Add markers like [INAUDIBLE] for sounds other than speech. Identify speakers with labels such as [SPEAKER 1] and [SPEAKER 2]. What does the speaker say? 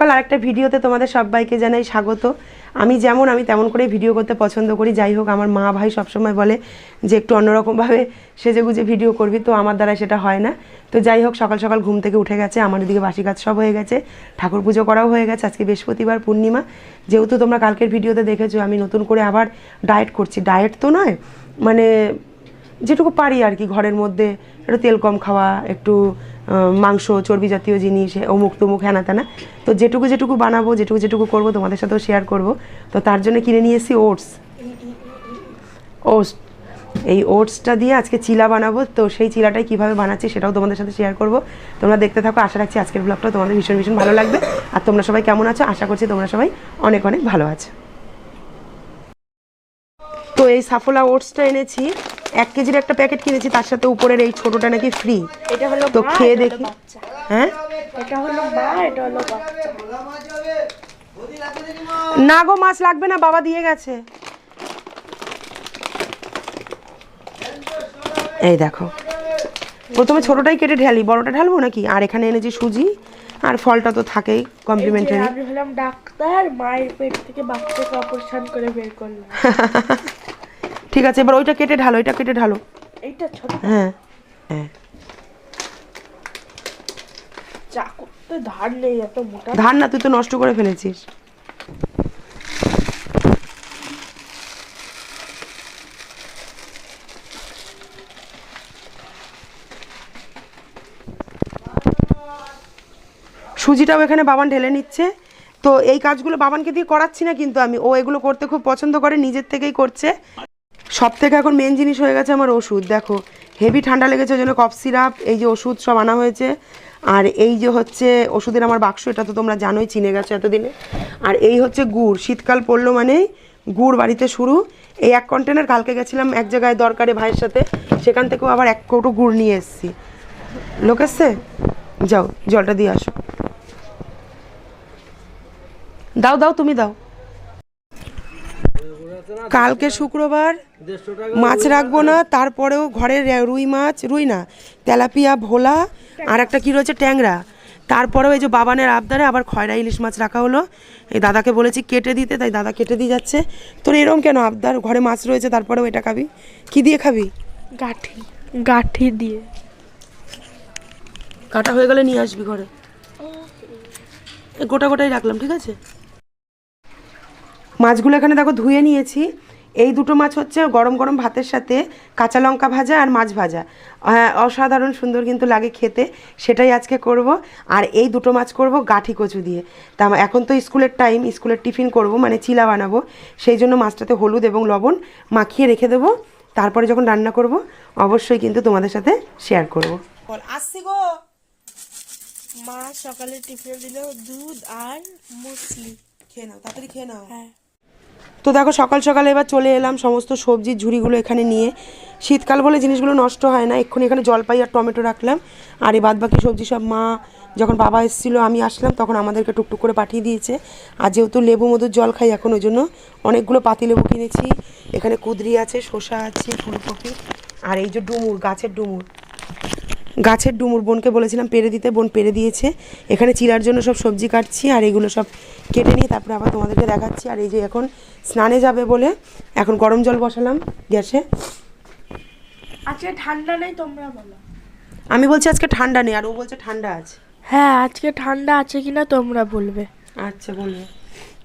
[SPEAKER 1] সকাল আরেকটা ভিডিওতে তোমাদের সবাইকে জানাই স্বাগত। আমি যেমন, আমি তেমন করে ভিডিও করতে পছন্দ করি। যাই হোক, আমার মা ভাই সবসময় বলে যে একটু অন্যরকমভাবে সেজে গুজে ভিডিও করবি, তো আমার দ্বারা সেটা হয় না। তো যাই হোক, সকাল সকাল ঘুম থেকে উঠে গেছে, আমার দিকে বাসি কাজ সব হয়ে গেছে, ঠাকুর পুজো করাও হয়ে গেছে। আজকে বৃহস্পতিবার, পূর্ণিমা। যেহেতু তোমরা কালকের ভিডিওতে দেখেছ, আমি নতুন করে আবার ডায়েট করছি। ডায়েট তো নয় মানে যেটুকু পারি আর কি ঘরের মধ্যে, একটু তেল কম খাওয়া, একটু মাংস, চর্বি জাতীয় জিনিস অমুক তমুক, হ্যানা ত্যানা। তো যেটুকু যেটুকু বানাবো, যেটুকু যেটুকু করব, তোমাদের সাথেও শেয়ার করব। তো তার জন্য কিনে নিয়ে এসেছি ওটস ওটস এই ওটসটা দিয়ে আজকে চিলা বানাবো। তো সেই চিলাটাই কীভাবে বানাচ্ছি সেটাও তোমাদের সাথে শেয়ার করব। তোমরা দেখতে থাকো, আশা রাখছি আজকের ব্লগটা তোমাদের ভীষণ ভীষণ ভালো লাগবে। আর তোমরা সবাই কেমন আছো? আশা করছি তোমরা সবাই অনেক অনেক ভালো আছো। তো এই সাফোলা ওটসটা এনেছি। এক কেজির একটা প্যাকেট কিনেছি তার সাথে উপরের এই ছোটোটা নাকি ফ্রি
[SPEAKER 2] এটা হলো
[SPEAKER 1] তো খেয়ে দেখি। হ্যাঁ?
[SPEAKER 2] এটা হলো মা এটা হলো
[SPEAKER 1] না গো মাছ লাগবে না বাবা দিয়ে গেছে। এই দেখো। প্রথমে ছোটটাই কেটে ঢালি বড়টা ঢালবো নাকি? আর এখানে এনেছি সুজি আর ফলটা তো থাকেই কমপ্লিমেন্টারি
[SPEAKER 2] আমি হলাম ডাক্তার মায়ের পেট থেকে বাচ্চাকে অপারেশন করে বের করলাম। [LAUGHS]
[SPEAKER 1] ঠিক আছে এবার ওইটা কেটে ঢালো ওইটা কেটে ঢালো।
[SPEAKER 2] এইটা ছোট।
[SPEAKER 1] হ্যাঁ হ্যাঁ।
[SPEAKER 2] চাকুতে ধার নেই এত মোটা।
[SPEAKER 1] ধান না তুই তো নষ্ট করে ফেলেছিস। সুজিটাও এখানে বাবান ঢেলে নিচ্ছে। তো এই কাজগুলো বাবানকে দিয়ে করাচ্ছি না কিন্তু আমি। ও এগুলো করতে খুব পছন্দ করে নিজের থেকেই করছে। সব থেকে এখন মেন জিনিস হয়ে গেছে আমার ওষুধ। দেখো হেভি ঠান্ডা লেগেছে ওই জন্য কফ সিরাপ এই যে ওষুধ সব আনা হয়েছে। আর এই যে হচ্ছে ওষুধের আমার বাক্স, এটা তো তোমরা জানোই, চিনে গেছো এতদিনে। আর এই হচ্ছে গুড়, শীতকাল পড়ল মানেই গুড় বাড়িতে শুরু। এই এক কন্টেনার কালকে গেছিলাম এক জায়গায় দরকারে ভাইয়ের সাথে, সেখান থেকেও আবার এক কৌটো গুড় নিয়ে এসেছি। লোক এসছে? যাও, জলটা দিয়ে আসো। দাও দাও, তুমি দাও। কালকে শুক্রবার মাছ রাখব না তারপরেও ঘরের রুই মাছ রুই না তেলাপিয়া ভোলা আর একটা কী রয়েছে ট্যাংরা। তারপরেও এই যে বাবানের আবদারে আবার খয়রা ইলিশ মাছ রাখা হলো। এই দাদাকে বলেছি কেটে দিতে তাই দাদা কেটে দিয়ে যাচ্ছে। তোর এরম কেন আবদার? ঘরে মাছ রয়েছে তারপরেও এটা খাবি? কি দিয়ে খাবি?
[SPEAKER 2] গাঠি গাঠি দিয়ে।
[SPEAKER 1] কাটা হয়ে গেলে নিয়ে আসবি ঘরে। গোটা গোটাই রাখলাম ঠিক আছে? মাছগুলো এখানে দেখো ধুয়ে নিয়েছি। এই দুটো মাছ হচ্ছে গরম গরম ভাতের সাথে কাঁচা লঙ্কা ভাজা আর মাছ ভাজা। হ্যাঁ, অসাধারণ সুন্দর কিন্তু লাগে খেতে সেটাই আজকে করব। আর এই দুটো মাছ করব গাঠি কচু দিয়ে। তা এখন তো স্কুলের টাইম স্কুলের টিফিন করব মানে চিলা বানাবো। সেই জন্য মাছটাতে হলুদ এবং লবণ মাখিয়ে রেখে দেবো। তারপরে যখন রান্না করব অবশ্যই কিন্তু তোমাদের সাথে শেয়ার করব। আসছি গো।
[SPEAKER 2] মা সকালে টিফিন দিল দুধ আর মুসলি।
[SPEAKER 1] খেয়ে নাও তাড়াতাড়ি খেয়ে নাও।
[SPEAKER 2] হ্যাঁ।
[SPEAKER 1] তো দেখো সকাল সকালে এবার চলে এলাম, সমস্ত সবজির ঝুড়িগুলো এখানে নিয়ে। শীতকাল বলে জিনিসগুলো নষ্ট হয় না, এক্ষুনি এখানে জলপাই আর টমেটো রাখলাম। আর এই বাদবাকি সবজি সব মা, যখন বাবা এসেছিল, আমি আসলাম, তখন আমাদেরকে টুকটুক করে পাঠিয়ে দিয়েছে। আর যেহেতু লেবু মধুর জল খাই এখন, ওই জন্য অনেকগুলো পাতি লেবু কিনেছি। এখানে কুদরি আছে, শসা আছে, ফুলকপি, আর এই যে ডুমুর, গাছের ডুমুর। গাছের ডুমুর বোনকে বলেছিলাম পেরে দিতে বোন পেরে দিয়েছে। এখানে চিরার জন্য সব সবজি কাটছি আর এগুলো সব কেটে নিয়ে তারপরে আবার তোমাদেরকে দেখাচ্ছি। আর এই যে এখন স্নানে যাবে বলে এখন গরম জল বসালাম গ্যাসে।
[SPEAKER 2] আজকে ঠান্ডা নেই তোমরা বলো।
[SPEAKER 1] আমি বলছি আজকে ঠান্ডা নেই আর ও বলছে ঠান্ডা আছে।
[SPEAKER 2] হ্যাঁ আজকে ঠান্ডা আছে কিনা তোমরা বলবে।
[SPEAKER 1] আচ্ছা বলব।